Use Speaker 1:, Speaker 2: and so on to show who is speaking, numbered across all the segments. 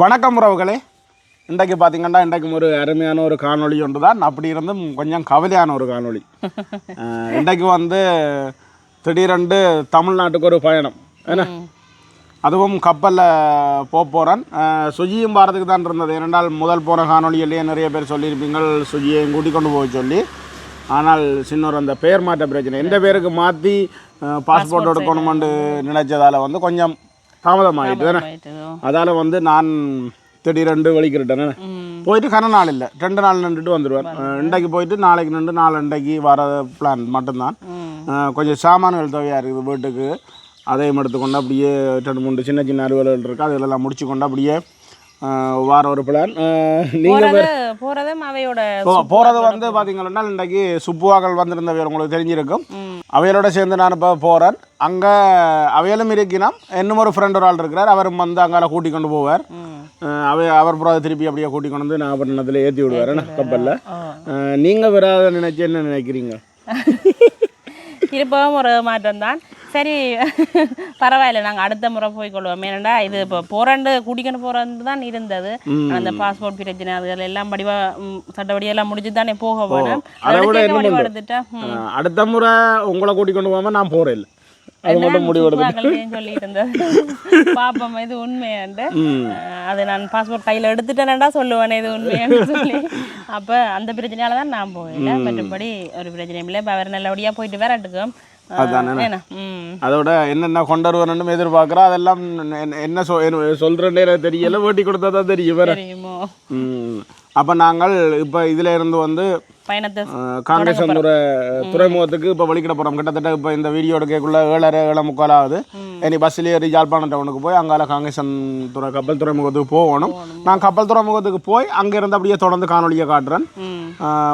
Speaker 1: வணக்கம் உறவுகளே. இன்றைக்கு பார்த்தீங்கன்னா இன்றைக்கு ஒரு அருமையான ஒரு காணொளி ஒன்று தான் அப்படி இருந்தும் கொஞ்சம் கவலையான ஒரு காணொளி. இன்றைக்கு வந்து திடீரென்று தமிழ்நாட்டுக்கு ஒரு பயணம். என்ன? அதுவும் கப்பலில் போக போகிறேன் சுஜியும் பாரதுக்கு தான் இருந்தது. ஏனென்றால் முதல் போன காணொளியிலேயே நிறைய பேர் சொல்லியிருப்பீங்கள். சுஜியையும் கூட்டிக் கொண்டு போக சொல்லி. ஆனால் சின்னொரு அந்த பெயர் மாற்ற பிரச்சனை. எந்த பேருக்கு மாற்றி பாஸ்போர்ட் எடுக்கணுமென்று நினைச்சதால வந்து கொஞ்சம் தாமதமாகிட்டு தானே. அதால் வந்து நான் திடீரெண்டு வலிக்கிட்டேன்
Speaker 2: ம்.
Speaker 1: போயிட்டு கன நாள் இல்லை. ரெண்டு நாள் நின்றுட்டு வந்துடுவேன் இன்றைக்கு போயிட்டு நாளைக்கு நின்று நாளண்டைக்கு வர பிளான் மட்டும்தான். கொஞ்சம் சாமான்கள் தேவையாக இருக்குது வீட்டுக்கு. அதையும் எடுத்துக்கொண்டு அப்படியே ரெண்டு மூணு சின்ன சின்ன அலுவல்கள் இருக்குது அதெல்லாம் முடிச்சு கொண்டு அப்படியே வார ஒரு பிளான் நீங்கள் போகிறது வந்து பார்த்தீங்கன்னா இன்றைக்கு சுப்புவாக்கள் வந்திருந்தவையர் உங்களுக்கு தெரிஞ்சிருக்கும்.
Speaker 2: ம்.
Speaker 1: அவையோட சேர்ந்து நான் இப்போ போகிறேன் அங்கே அவையிலும் இருக்கினோம். இன்னும் ஒரு ஃப்ரெண்ட் ஒரு ஆள் இருக்கிறார். அவரும் வந்து அங்கால கூட்டி கொண்டு போவார். அவை அவர் புறம் திருப்பி அப்படியே கூட்டி கொண்டு வந்து நாகப்பட்டினத்தில் ஏற்றி விடுவார் கப்பலில். நீங்கள் வராத நினைச்சு என்ன நினைக்கிறீங்க?
Speaker 2: இருப்பவும் ஒரு மாற்றம் தான். சரி. பரவாயில்ல. நாங்கள் அடுத்த முறை போய் கொள்வோம். ஏனண்டா இது இப்போ போராண்டு கூட்டிக்கொண்டு போகிறது தான் இருந்தது அந்த பாஸ்போர்ட் பிரச்சனை அதுகள் எல்லாம் படிவா சட்டப்படியெல்லாம் முடிச்சு தானே போக வேணும்
Speaker 1: அடுத்த முறை உங்களை கூட்டி கொண்டு போகாமல் நான் போகிறேன் இல்லை அது மட்டும் முடிவெடுத்து
Speaker 2: பாப்போம். இது உண்மையாண்டு. அது நான் பாஸ்போர்ட் கையில் எடுத்துட்டேனடா சொல்லுவேனே இது உண்மையான்னு சொல்லி. அப்போ அந்த பிரச்சனையால தான் நான் போகல. மற்றபடி ஒரு பிரச்சனையும் இல்லை. இப்போ அவர் நல்லபடியாக போயிட்டு வரட்டுக்கும் ம்.
Speaker 1: அதோட என்னென்ன கொண்டு வருவேன்னு எதிர்பார்க்குறோம் அதெல்லாம் என்ன- என்ன சொ சொல்கிறேன்னே தெரியல. வேட்டி கொடுத்தா தான் தெரியும் வேற. அப்போ நாங்கள் இப்போ இதில் இருந்து வந்து
Speaker 2: பயணத்தை
Speaker 1: அஹ், காங்கேசந்துறை துறைமுகத்துக்கு இப்போ வழிக்கிட போகிறோம் கிட்டத்தட்ட இப்போ இந்த வீடியோ எடுக்கக்குள்ள ஏழரை ஏழை முக்கால் ஆகுது இனி பஸ்ஸில் ஏறி ஜாழ்ப்பாணம் டவுனுக்கு போய் அங்கால துறை கப்பல் துறைமுகத்துக்கு போகணும். நான் கப்பல் துறைமுகத்துக்கு போய் அங்கே இருந்து அப்படியே தொடர்ந்து காணொலியை காட்டுறேன்.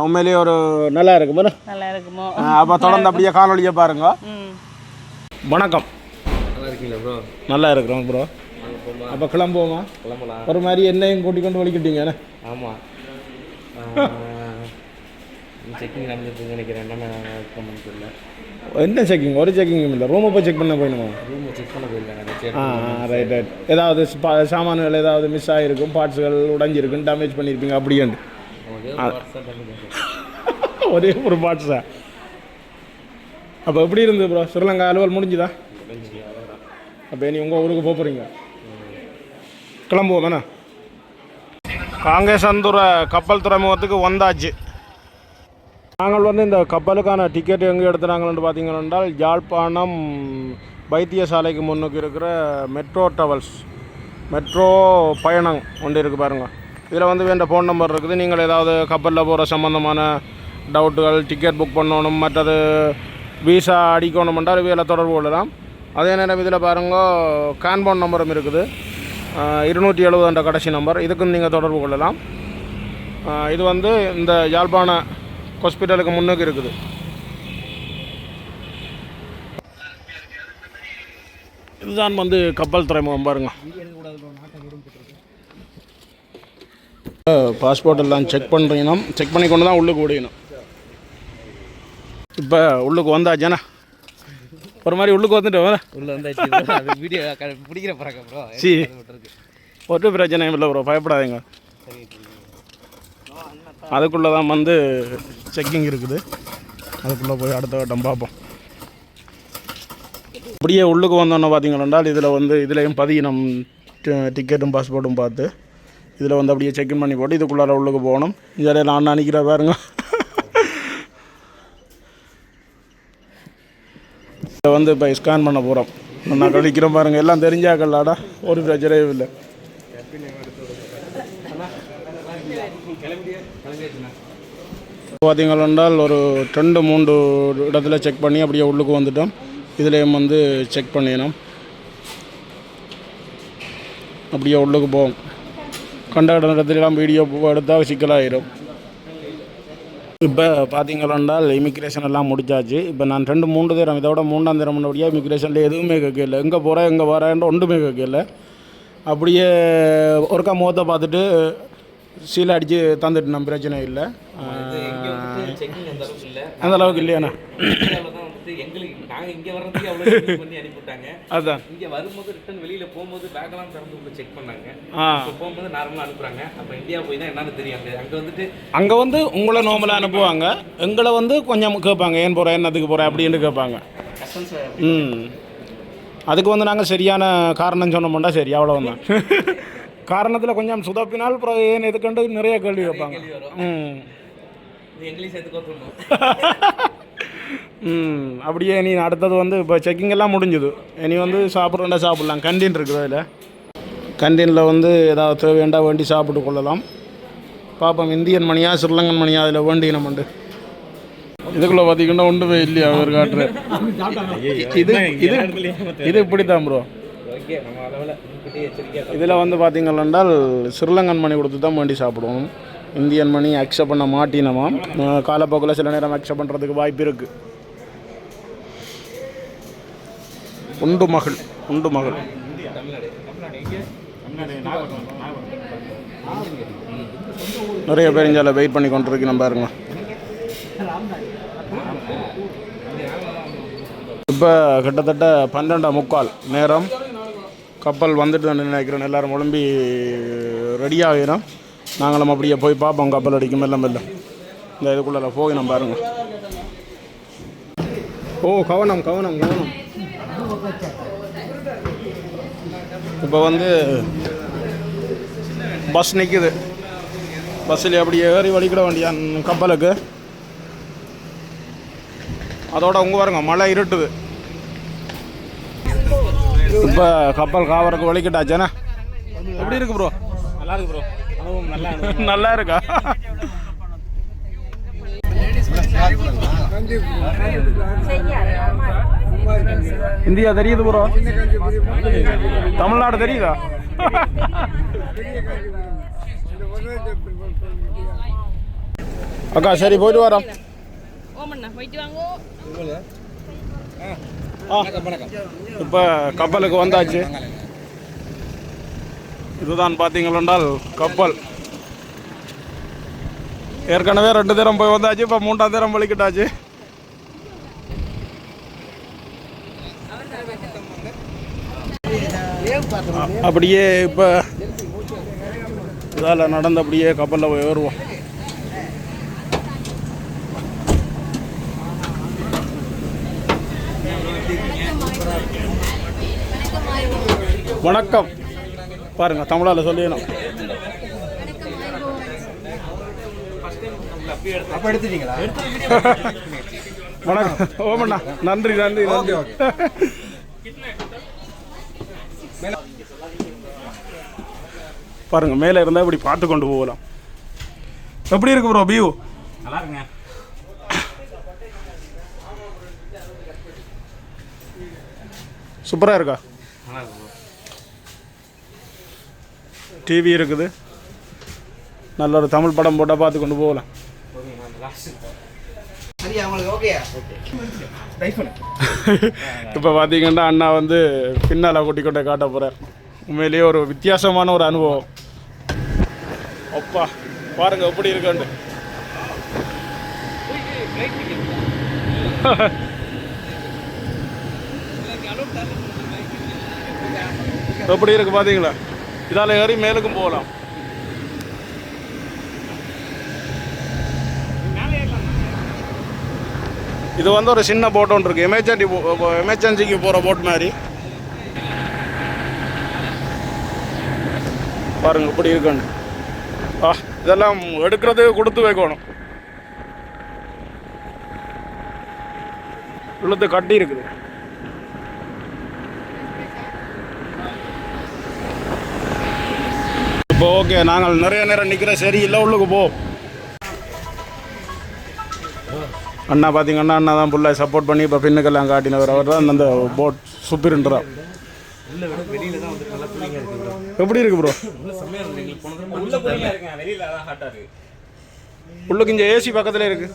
Speaker 1: உண்மையிலேயே ஒரு நல்லா இருக்கும்? பாரு.
Speaker 2: நல்லா இருக்குமோ?
Speaker 1: அப்போ தொடர்ந்து அப்படியே காணொலியை பாருங்க. வணக்கம்.
Speaker 3: நல்லா இருக்கீங்களா ப்ரோ
Speaker 1: நல்லா இருக்கிறோம் ப்ரோ அப்போ கிளம்புவோமா?
Speaker 3: கிளம்பலாம்
Speaker 1: ஒரு மாதிரி என்னையும் கூட்டி கொண்டு வலிக்கிட்டீங்க என்ன?
Speaker 3: ஆமாம் செக்கிங் நடந்துட்டு நினைக்கிறேன். என்னென்ன தெரியல
Speaker 1: என்ன செக்கிங் ஒரு செக்கிங்கும் இல்லை. ரூமை போய் செக் பண்ண போயிடுமா?
Speaker 3: ரூம் செக் பண்ண போயிடல நினைச்சேன்
Speaker 1: ஆ ரைட் ரைட் ஏதாவது சாமான்கள் ஏதாவது மிஸ் ஆகிருக்கும் பார்ட்ஸுகள் உடைஞ்சிருக்கும் டேமேஜ் பண்ணியிருப்பீங்க அப்படியாண்டு
Speaker 3: ஒரே
Speaker 1: ஒரு பார்ட்ஸா அப்போ எப்படி இருந்தது ப்ரோ ஸ்ரீலங்கா அலுவல் முடிஞ்சுதா? அப்போ நீ உங்கள் ஊருக்கு போக போகிறீங்க கிளம்புவோம் தானே காங்கேசந்துறை கப்பல் துறைமுகத்துக்கு வந்தாச்சு. நாங்கள் வந்து இந்த கப்பலுக்கான டிக்கெட் எங்கே எடுத்துனாங்கன்னு பார்த்தீங்கன்னா என்றால் யாழ்ப்பாணம் வைத்தியசாலைக்கு முன்னுக்கு இருக்கிற மெட்ரோ ட்ராவல்ஸ் மெட்ரோ பயணம் ஒன்று இருக்குது பாருங்கள் இதில் வந்து வேண்ட ஃபோன் நம்பர் இருக்குது. நீங்கள் ஏதாவது கப்பலில் போகிற சம்மந்தமான டவுட்டுகள் டிக்கெட் புக் பண்ணணும் மற்றது விசா அடிக்கணுமென்றால் இவையில் தொடர்பு கொள்ளலாம். அதே நேரம் இதில் பாருங்க கான்பவுண்ட் நம்பரும் இருக்குது. இருநூற்றி எழுபதுன்ற கடைசி நம்பர். இதுக்கும் நீங்கள் தொடர்பு கொள்ளலாம். இது வந்து இந்த யாழ்ப்பாண ஹாஸ்பிட்டலுக்கு முன்னுக்கு இருக்குது. இதுதான் வந்து கப்பல் துறைமுகம் பாருங்க. பாஸ்போர்ட் எல்லாம் செக் பண்ணுறீங்கன்னா செக் பண்ணி கொண்டு தான் உள்ளுக்கு விடணும் இப்போ உள்ளுக்கு வந்தாச்சுண்ணா ஒரு மாதிரி உள்ளுக்கு வந்துட்டு
Speaker 3: உள்ள வந்தாச்சு வீடியோ பிடிக்கிற பறக்க ப்ரோ
Speaker 1: சி. ஒரு பிரச்சனையும் இல்லை ப்ரோ பயப்படாதீங்க. அதுக்குள்ளே தான் வந்து செக்கிங் இருக்குது. அதுக்குள்ளே போய் அடுத்த வட்டம் பார்ப்போம். அப்படியே உள்ளுக்கு வந்தோன்னு பார்த்தீங்கன்னா இதில் வந்து இதுலேயும் பதியினம் டிக்கெட்டும் பாஸ்போர்ட்டும் பார்த்து இதில் வந்து அப்படியே செக்இன் பண்ணி போட்டு இதுக்குள்ளார உள்ளுக்கு போகணும். இதில் நான் நினைக்கிற பாருங்க. இதை வந்து இப்போ ஸ்கேன் பண்ண போகிறோம் நான் கழிக்கிறோம் பாருங்கள் எல்லாம் தெரிஞ்சாக்கல்லாடா ஒரு பிரச்சனையும் இல்லை. பார்த்தீங்கள் என்றால் ஒரு ரெண்டு மூன்று இடத்துல செக் பண்ணி அப்படியே உள்ளுக்கு வந்துட்டோம். இதுலேயும் வந்து செக் பண்ணினோம். அப்படியே உள்ளுக்கு போவோம். கண்ட இடத்துலலாம் வீடியோ எடுத்தால் சிக்கலாகிடும் இப்போ பார்த்தீங்களென்றால் இமிக்ரேஷன் எல்லாம் முடிச்சாச்சு இப்போ நான் ரெண்டு மூன்று தரம் இதோட மூணாம் தரம் முன்னாடியே இமிக்ரேஷனில் எதுவுமே கேட்கல. எங்கே போகிறேன் எங்கே வரேன்ட்டு ஒன்றுமே கேட்கல. அப்படியே ஒருக்கா முகத்தை பார்த்துட்டு சீலை அடித்து தந்துட்டு நம்ம பிரச்சனை இல்லை.
Speaker 3: அந்த அளவுக்கு
Speaker 1: இல்லையாண்ணா
Speaker 3: வந்துட்டு எங்களுக்கு நாங்க இங்க வர்றதுக்கு check பண்ணி அனுப்பிவிட்டாங்க.
Speaker 1: அதான்.
Speaker 3: இங்க வரும்போது ரிட்டர்ன் வெளியில போகும்போது பேக் எல்லாம் திறந்து உள்ள செக் பண்ணாங்க. இப்போ போகும்போது நார்மலா அனுப்புறாங்க. அப்ப இந்தியா போய் தான் என்னன்னு தெரியும். அங்க அங்க வந்துட்டு
Speaker 1: அங்கே வந்து உங்களை நார்மலாக அனுப்புவாங்க. எங்களை வந்து கொஞ்சம் கேட்பாங்க. ஏன் போகிறேன் என்னத்துக்கு போகிறேன் அப்படின்னு கேட்பாங்க. ம். அதுக்கு வந்து நாங்கள் சரியான காரணம் சொன்னோம்னா சரி அவ்வளோதான் காரணத்தில் கொஞ்சம் சுதப்பினால் அப்புறம் ஏன் எதுக்கண்டு நிறைய கேள்வி கேட்பாங்க. ம்.
Speaker 3: எங்களையும் சேர்த்து
Speaker 1: ம் அப்படியே நீ அடுத்தது வந்து இப்போ செக்கிங் எல்லாம் முடிஞ்சுது. இனி வந்து சாப்பிட்றேன்டா சாப்பிட்லாம். கண்டீன் இருக்குது அதில். கண்டீனில் வந்து ஏதாவது தேவையாண்டா வேண்டி சாப்பிட்டு கொள்ளலாம். பார்ப்போம் இந்தியன் மணியா ஸ்ரீலங்கன் மணியா அதில் வேண்டி நம்மண்டு இதுக்குள்ளே பார்த்தீங்கன்னா ஒன்றுமே இல்லையா அவர் காட்டுற? இது இது இது இப்படி தான் ப்ரோ இதில் வந்து பார்த்தீங்கள் என்றால் ஸ்ரீலங்கன் மணி கொடுத்து தான் வேண்டி சாப்பிடுவோம். இந்தியன் மணி அக்செப்ட் பண்ண மாட்டினமா காலப்போக்கில் சில நேரம் அக்செப்ட் பண்ணுறதுக்கு வாய்ப்பு இருக்குது உண்டு மகள் உண்டு மகள். நிறைய பேர் இங்கே வெயிட் பண்ணி கொண்டிருக்கணும் பாருங்க. இப்போ கிட்டத்தட்ட பன்னெண்டாம் முக்கால் நேரம். கப்பல் வந்துட்டு நினைக்கிறேன். எல்லாரும் உழம்பி ரெடியாகிடும் நாங்களும் அப்படியே போய் பார்ப்போம். கப்பல் அடிக்கும் மெல்ல மெல்ல. இந்த இதுக்குள்ள போகணும் பாருங்க. ஓ கவனம் கவனம் கவனம். இப்போ வந்து பஸ் நிற்குது பஸ்ஸில் அப்படியே ஏறி வலிக்கிட வேண்டியான் கப்பலுக்கு. அதோட உங்க பாருங்க மழை இருட்டுது. இப்போ கப்பல் காவறக்கு வலிக்கிட்டாச்சேண்ணா எப்படி இருக்கு ப்ரோ
Speaker 3: நல்லா இருக்கு ப்ரோ நல்லா
Speaker 1: இருக்கா? இந்தியா தெரியுது ப்ரோ. தமிழ்நாடு தெரியுதா? அக்கா சரி போயிட்டு வரோம். இப்போ கப்பலுக்கு வந்தாச்சு. இதுதான் பார்த்தீங்களென்றால் கப்பல். ஏற்கனவே ரெண்டு தரம் போய் வந்தாச்சு இப்போ மூன்றாம் தரம் வலிக்கிட்டாச்சு. அப்படியே இப்போ இதால் நடந்து அப்படியே கப்பலில் போய் ஏறுவோம். வணக்கம். பாருங்க தமிழால் சொல்லிடணும். வணக்கம். ஓமண்ணா நன்றி நன்றி நன்றி. பாருங்க மேலே இருந்தால் இப்படி பார்த்து கொண்டு போகலாம். எப்படி இருக்கு ப்ரோ வியூ
Speaker 3: நல்லா இருக்குங்க.
Speaker 1: சூப்பராக இருக்கா?
Speaker 3: நல்லா இருக்கு ப்ரோ
Speaker 1: டிவி இருக்குது. நல்ல ஒரு தமிழ் படம் போட்டால் பார்த்து கொண்டு போகலாம். இப்போ பார்த்தீங்கன்னா அண்ணா வந்து பின்னால் கூட்டி கொண்டே காட்ட போகிறார் உண்மையிலேயே ஒரு வித்தியாசமான ஒரு அனுபவம். அப்பா பாருங்க எப்படி இருக்குன்னு. எப்படி இருக்கு பார்த்தீங்களா இதால் ஏறி மேலுக்கும் போகலாம். இது வந்து ஒரு சின்ன போட் ஒன்று இருக்கு. எமர்ஜென்சி எமர்ஜென்சிக்கு போகிற போட் மாதிரி. பாருங்க இப்படி இருக்குன்னு ஆ இதெல்லாம் எடுக்கிறது கொடுத்து வைக்கணும். உள்ளத்து கட்டி இருக்குது. இப்போ ஓகே நாங்கள் நிறைய நேரம் நிற்கிற சரி இல்லை உள்ளுக்கு போ. அண்ணா பார்த்தீங்கன்னா அண்ணா தான் புள்ள சப்போர்ட் பண்ணி இப்போ பின்னுக்கெல்லாம் காட்டினவர். அவர் தான் அந்த போட் சுப்பிருன்றார் எப்படி இருக்கு ப்ரோ
Speaker 3: உள்ள
Speaker 1: கொஞ்சம் ஏசி பக்கத்துல இருக்கு.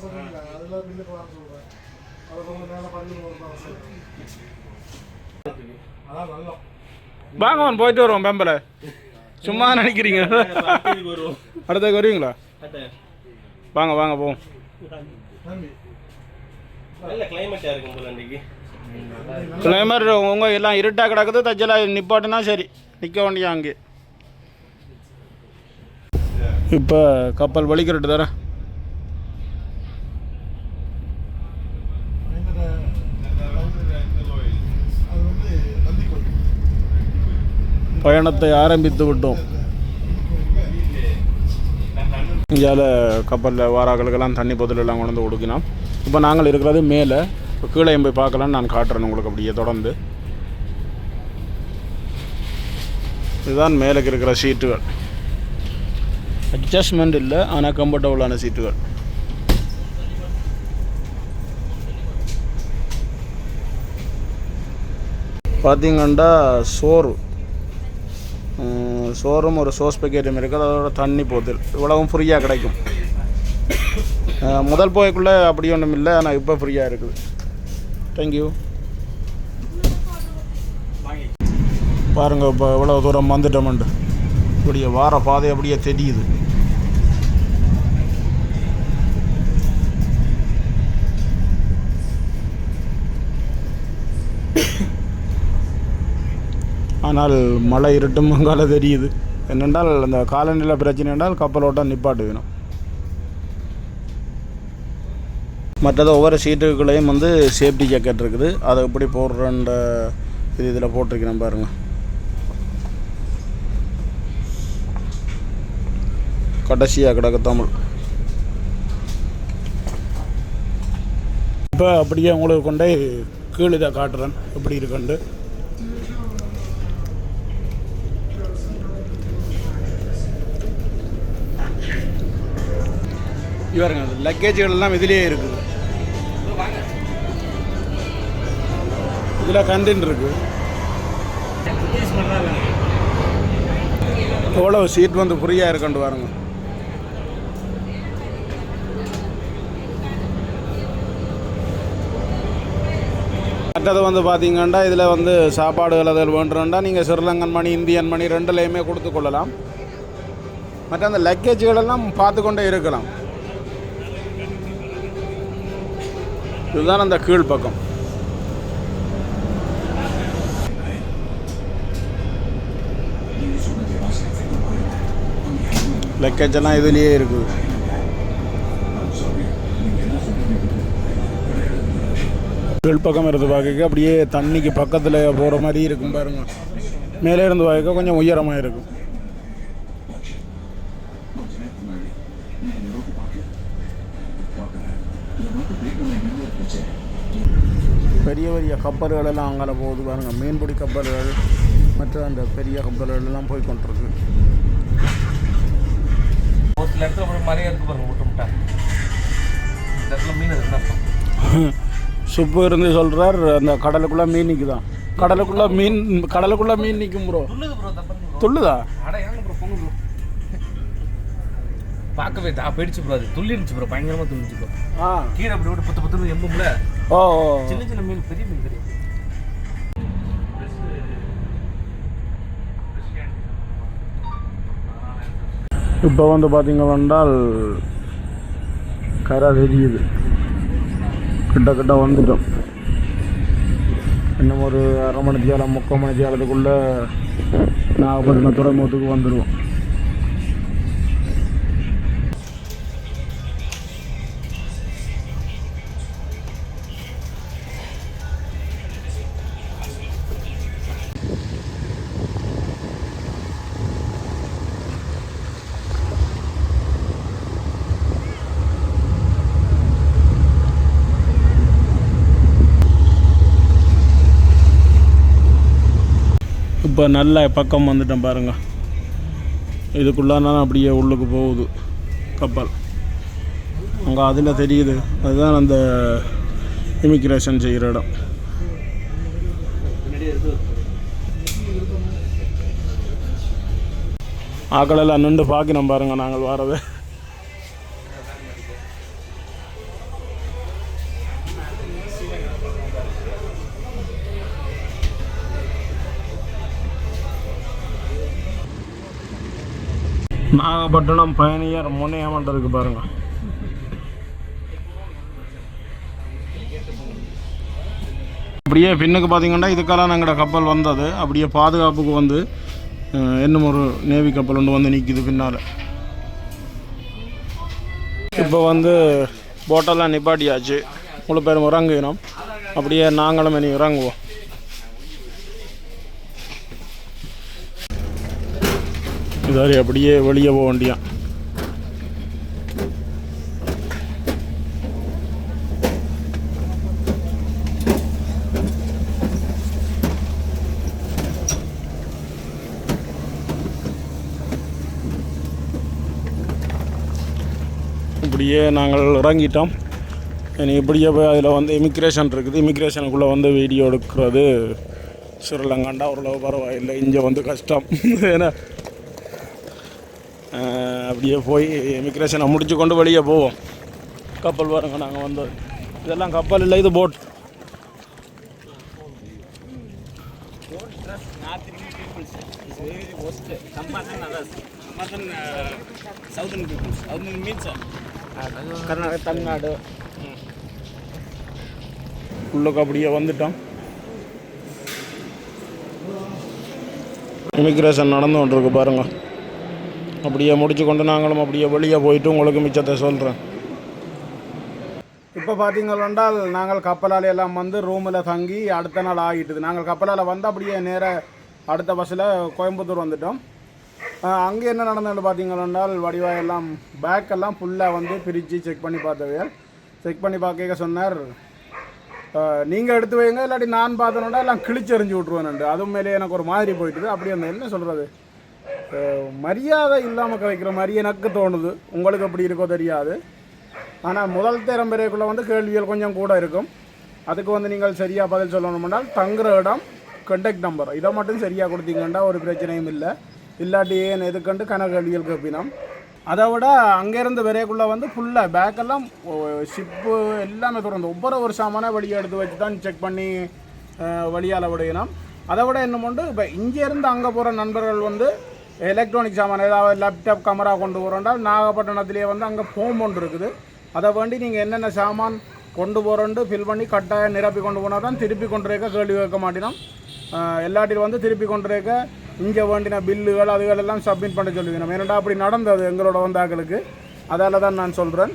Speaker 1: வாங்க போயிட்டு வருவோம் பெம்பல. சும்மா நினைக்கிறீங்க. அடுத்த வருவீங்களா? வாங்க வாங்க போவோம்.
Speaker 3: நல்ல கிளைமேட்டா இருக்கும் போல அன்றைக்கி
Speaker 1: கிளைமேட் உங்கள் எல்லாம் இருட்டாக கிடக்குது தச்சலாக நிப்பாட்டுனா சரி. நிற்க வேண்டிய அங்கே. இப்போ கப்பல் வலிக்கிறட்டு தரேன் பயணத்தை ஆரம்பித்து விட்டோம். இந்தியாவில் கப்பலில் வாராக்களுக்கெல்லாம் தண்ணி பொதுல எல்லாம் கொண்டு வந்து கொடுக்கணும் இப்போ நாங்கள் இருக்கிறது மேலே. இப்போ கீழே போய் பார்க்கலான்னு நான் காட்டுறேன் உங்களுக்கு அப்படியே தொடர்ந்து. இதுதான் மேலே இருக்கிற சீட்டுகள். அட்ஜஸ்ட்மெண்ட் இல்லை ஆனால் கம்ஃபர்டபுளான சீட்டுகள். பார்த்தீங்கன்னா சோறு. சோறும் ஒரு சோஸ் பேக்கெட்டும் இருக்குது. அதோட தண்ணி போத்தல். இவ்வளவும் ஃப்ரீயாக கிடைக்கும். முதல் போய்க்குள்ளே அப்படி ஒன்றும் இல்லை ஆனால் இப்போ ஃப்ரீயாக இருக்குது. தேங்க்யூ பாருங்க இப்போ இவ்வளோ தூரம் வந்துட்டோமெண்டு இப்படியே வார பாதை அப்படியே தெரியுது. ஆனால் மழை இருட்டும் அங்கால தெரியுது. என்னென்றால் அந்த காலநிலை பிரச்சனை என்றால் கப்பலோட்டம் நிப்பாட்டு வேணும். மற்றது ஒவ்வொரு சீட்டுக்குள்ளேயும் வந்து சேஃப்டி ஜாக்கெட் இருக்குது. அதை எப்படி போடுறன்ற இது இதில் போட்டிருக்கிறேன் பாருங்க. கடைசியாக கிடக்கு தமிழ். இப்போ அப்படியே உங்களுக்கு கொண்டே கீழே இதை காட்டுறேன். எப்படி இருக்குண்டு இவருங்க லக்கேஜுகள் எல்லாம் இதுலேயே இருக்குது. இதில் கண்டென்ட் இருக்குது எவ்வளோ சீட் வந்து ஃப்ரீயாக இருக்குன்னு பாருங்க. மற்றது வந்து பார்த்தீங்கன்னா இதில் வந்து சாப்பாடுகள் அதில் வேண்டுறா நீங்கள் ஸ்ரீலங்கன் மணி இந்தியன் மணி ரெண்டுலேயுமே கொடுத்து கொள்ளலாம். மற்ற அந்த லக்கேஜுகள் எல்லாம் பார்த்து கொண்டே இருக்கலாம். இதுதான் அந்த கீழ்ப்பக்கம். லக்கேஜ் எல்லாம் இதுலேயே இருக்குது. கீழ்பக்கம் இருந்து பார்க்க அப்படியே தண்ணிக்கு பக்கத்தில் போகிற மாதிரி இருக்கும் பாருங்க. மேலே இருந்து பார்க்க கொஞ்சம் உயரமாக இருக்கும். பெரிய பெரிய கப்பல்கள் எல்லாம் அங்கே போகுது பாருங்க. மீன்பிடி கப்பல்கள் மற்ற அந்த பெரிய கப்பல்கள் எல்லாம் போய் கொண்டிருக்கு.
Speaker 3: ஒரு சில இடத்துல அப்புறம் மறைய இருக்கு பாருங்க முட்டை முட்டை இந்த இடத்துல மீன் இருக்குதான்
Speaker 1: சுப்பு இருந்து சொல்கிறார் அந்த கடலுக்குள்ளே மீன் நிற்குதான் கடலுக்குள்ளே மீன் கடலுக்குள்ளே மீன் நிற்கும் ப்ரோ
Speaker 3: துள்ளுது பார்க்கவே தா போயிடுச்சு ப்ரோ அது. துள்ளி இருந்துச்சு ப்ரோ பயங்கரமாக துள்ளிச்சு ப்ரோ
Speaker 1: ஆ.
Speaker 3: கீழே அப்படி விட்டு பத்து பத்து எம்பும்ல.
Speaker 1: ஓ ஓ.
Speaker 3: சின்ன சின்ன மீன் பெரிய மீன் தெரியும்.
Speaker 1: இப்போ வந்து பார்த்தீங்க கரை தெரியுது. கிட்ட கிட்ட வந்துட்டோம். இன்னும் ஒரு அரை மணி தியாலம் முக்கால் மணி தியாலத்துக்குள்ளே நாகப்பட்டினம் துறைமுகத்துக்கு வந்துடுவோம் இப்போ நல்ல பக்கம் வந்துட்டேன் பாருங்கள் இதுக்குள்ளான அப்படியே உள்ளுக்கு போகுது கப்பல். அங்கே அதில் தெரியுது. அதுதான் அந்த இமிக்ரேஷன் செய்கிற இடம். ஆக்களெல்லாம் நின்று பார்க்கணும் பாருங்கள் நாங்கள் வரதை. நாகப்பட்டினம் பயணியர் முனையமன்ட்டு இருக்கு பாருங்க. அப்படியே பின்னுக்கு பார்த்தீங்கன்னா இதுக்கெல்லாம் எங்களோட கப்பல் வந்தது. அப்படியே பாதுகாப்புக்கு வந்து இன்னும் ஒரு நேவி கப்பல் ஒன்று வந்து நிற்கிது பின்னால். இப்போ வந்து போட்டெல்லாம் நிப்பாட்டியாச்சு. முழு பேரும் இறங்குகிறோம். அப்படியே நாங்களும் இனி இறங்குவோம். இதாரி அப்படியே வெளியே போக வேண்டியான் இப்படியே நாங்கள் இறங்கிட்டோம். இனி இப்படியே போய் அதில் வந்து இமிக்ரேஷன் இருக்குது. இமிக்ரேஷனுக்குள்ளே வந்து வீடியோ எடுக்கிறது. ஸ்ரீலங்காண்டா ஓரளவு பரவாயில்லை. இங்கே வந்து கஷ்டம். ஏன்னா அப்படியே போய் இமிக்ரேஷனை முடிச்சு கொண்டு வெளியே போவோம். கப்பல் பாருங்க நாங்கள் வந்தோம் இதெல்லாம் கப்பல் இல்லை இது போட் கர்நாடகா தமிழ்நாடு உள்ளுக்கு அப்படியே வந்துட்டோம். இமிக்ரேஷன் நடந்து கொண்டிருக்கு பாருங்கள் அப்படியே முடிச்சு கொண்டு நாங்களும் அப்படியே வெளியே போயிட்டு உங்களுக்கு மிச்சத்தை சொல்கிறேன் இப்போ பார்த்தீங்களென்றால் நாங்கள் கப்பலால் எல்லாம் வந்து ரூமில் தங்கி அடுத்த நாள் ஆகிட்டுது. நாங்கள் கப்பலால் வந்து அப்படியே நேராக அடுத்த பஸ்ஸில் கோயம்புத்தூர் வந்துட்டோம். அங்கே என்ன நடந்ததுன்னு பார்த்தீங்களென்றால் வடிவாயெல்லாம் எல்லாம் ஃபுல்லாக வந்து பிரித்து செக் பண்ணி பார்த்தவையல் செக் பண்ணி பார்க்க சொன்னார். நீங்கள் எடுத்து வைங்க இல்லாட்டி நான் பார்த்தனோட எல்லாம் கிழிச்செறிஞ்சு விட்ருவேன் அதுவும் மேலே எனக்கு ஒரு மாதிரி போயிட்டுது. அப்படி அந்த என்ன சொல்கிறது மரியாதை இல்லாமல் வைக்கிற மாதிரி எனக்கு தோணுது. உங்களுக்கு அப்படி இருக்கோ தெரியாது. ஆனால் முதல் தேரம்பரைக்குள்ளே வந்து கேள்விகள் கொஞ்சம் கூட இருக்கும். அதுக்கு வந்து நீங்கள் சரியாக பதில் சொல்லணும்னால் தங்குற இடம் கண்டக்ட் நம்பர் இதை மட்டும் சரியாக கொடுத்தீங்கன்னா ஒரு பிரச்சனையும் இல்லை. இல்லாட்டி ஏன் எதுக்கண்டு கன கேள்விகள் கேட்பினோம் அதை விட அங்கேருந்து வரையக்குள்ளே வந்து ஃபுல்லாக பேக்கெல்லாம் ஷிப்பு எல்லாமே திறந்து. ஒவ்வொரு ஒரு சாமான வழியை எடுத்து வச்சு தான் செக் பண்ணி வழியால் விடையணும் அதை விட என்ன உண்டு இப்போ இங்கேருந்து அங்கே போகிற நண்பர்கள் வந்து எலக்ட்ரானிக் சாமான் ஏதாவது லேப்டாப் கேமரா கொண்டு போகிறோண்டால் நாகப்பட்டினத்துலேயே வந்து அங்கே ஃபோம் ஒன்று இருக்குது. அதை வேண்டி நீங்கள் என்னென்ன சாமான் கொண்டு போகிறோன்ட்டு ஃபில் பண்ணி கட்டாயம் நிரப்பி கொண்டு போனால் தான் திருப்பி கொண்டு இருக்க கேள்வி கேட்க மாட்டினோம். எல்லாட்டிலும் வந்து திருப்பி கொண்டு இருக்க இங்கே வேண்டின பில்லுகள் அதுகள் எல்லாம் சப்மிட் பண்ண சொல்லிக்கணும் ஏன்னாடா அப்படி நடந்தது எங்களோட வந்தாக்களுக்கு. அதால் தான் நான் சொல்கிறேன்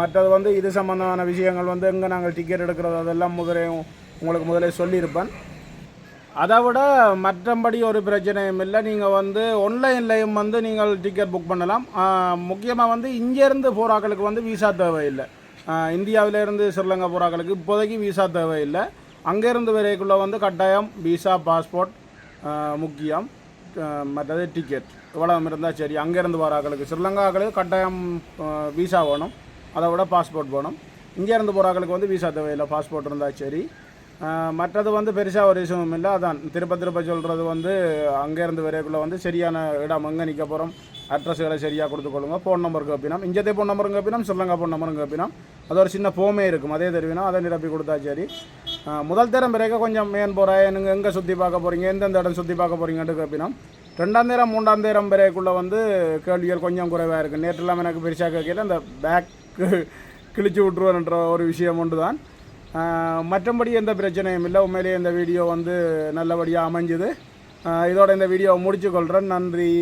Speaker 1: மற்றது வந்து இது சம்மந்தமான விஷயங்கள் வந்து எங்கே நாங்கள் டிக்கெட் எடுக்கிறது அதெல்லாம் முதலே உங்களுக்கு முதலே சொல்லியிருப்பேன். அதை விட மற்றபடி ஒரு பிரச்சனையும் இல்லை. நீங்கள் வந்து ஆன்லைன்லேயும் வந்து நீங்கள் டிக்கெட் புக் பண்ணலாம். முக்கியமாக வந்து இங்கேருந்து போகிறாக்களுக்கு வந்து விசா தேவையில்லை. இந்தியாவிலேருந்து ஸ்ரீலங்கா போகிறாக்களுக்கு இப்போதைக்கு விசா தேவையில்லை. அங்கேருந்து வரைக்குள்ளே வந்து கட்டாயம் விசா பாஸ்போர்ட் முக்கியம். மற்றது டிக்கெட் இவ்வளோ இருந்தால் சரி அங்கேருந்து வராக்களுக்கு. ஸ்ரீலங்காக்களுக்கு கட்டாயம் விசா வேணும். அதை விட பாஸ்போர்ட் வேணும். இங்கேருந்து போகிறாக்களுக்கு வந்து விசா தேவையில்லை. பாஸ்போர்ட் இருந்தால் சரி. மற்றது வந்து பெருசாக ஒரு விஷயமும் இல்லை. அதான் திருப்ப திருப்ப சொல்கிறது வந்து அங்கேருந்து வரைக்குள்ளே வந்து சரியான இடம் எங்கே நிற்க போகிறோம் அட்ரஸ்களை சரியாக கொடுத்துக்கொள்ளுங்க ஃபோன் நம்பர் கேப்பினோம். இஞ்சத்தே ஃபோன் நம்பரும் கேப்பினோம். ஸ்ரீலங்கா ஃபோன் நம்பரும் கேப்பினோம். அது ஒரு சின்ன ஃபோமே இருக்கும். அதே தெரிவினோம் அதை நிரப்பி கொடுத்தா சரி. முதல் தரம் பிறகு கொஞ்சம் மேன் போகிறேன் நீங்கள் எங்கே சுற்றி பார்க்க போகிறீங்க எந்தெந்த இடம் சுற்றி பார்க்க போகிறீங்கன்ட்டு கேப்பினோம். ரெண்டாம் தேரம் மூன்றாம் தேரம் பிறகுக்குள்ளே வந்து கேள்விகள் கொஞ்சம் குறைவாக இருக்குது நேற்றுலாம் எனக்கு பெருசாக கேட்கல. அந்த பேக் கிழிச்சு விட்ருவேன்ற ஒரு விஷயம் ஒன்று தான் மற்றபடி எந்த பிரச்சனையும் இல்லை. உண்மையிலேயே இந்த வீடியோ வந்து நல்லபடியாக அமைஞ்சுது. இதோட இந்த வீடியோவை முடிச்சுக்கொள்கிறேன் நன்றி.